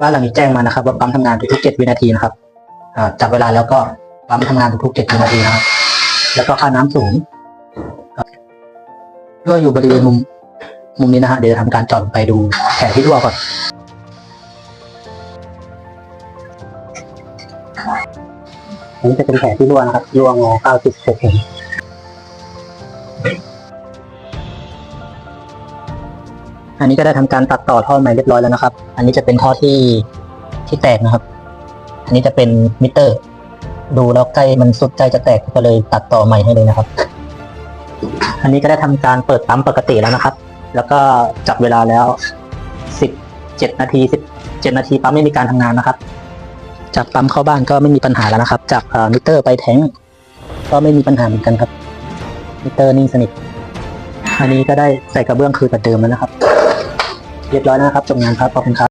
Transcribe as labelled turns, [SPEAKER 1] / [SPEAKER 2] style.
[SPEAKER 1] บ้านหลังนี้แจ้งมานะครับว่าปั๊มทำงานทุกๆเจ็ดวินาทีนะครับจับเวลาแล้วก็ปั๊มทำงานทุกๆเจ็ดวินาทีนะครับ แล้วก็ค่าน้ำสูงรั่วอยู่บริเวณมุมมุมนี้นะฮะเดี๋ยวจะทำการจอดไปดูแผลที่รั่วก่อนนนี้จะเป็นแผลที่รั่วนะครับรั่วงอ90เซน อันนี้ก็ได้ทำการตัดต่อท่อใหม่เรียบร้อยแล้วนะครับ อันนี้จะเป็นท่อที่ที่แตกนะครับ อันนี้จะเป็นมิเตอร์ ดูแล้วใกล้มันสุดใกล้จะแตกก็เลยตัดต่อใหม่ให้เลยนะครับ อันนี้ก็ได้ทำการเปิดปั๊มปกติแล้วนะครับ แล้วก็จับเวลาแล้ว17นาที17นาทีปั๊มไม่มีการทำงานนะครับ จากปั๊มเข้าบ้านก็ไม่มีปัญหาแล้วนะครับ จากมิเตอร์ไปแทงก็ไม่มีปัญหาเหมือนกันครับมิเตอร์นิ่งสนิทอันนี้ก็ได้ใส่กระเบื้องคืนเหมือนเดิมแล้วนะครับ เรียบร้อยแล้วนะครับจบงานครับขอบคุณครับ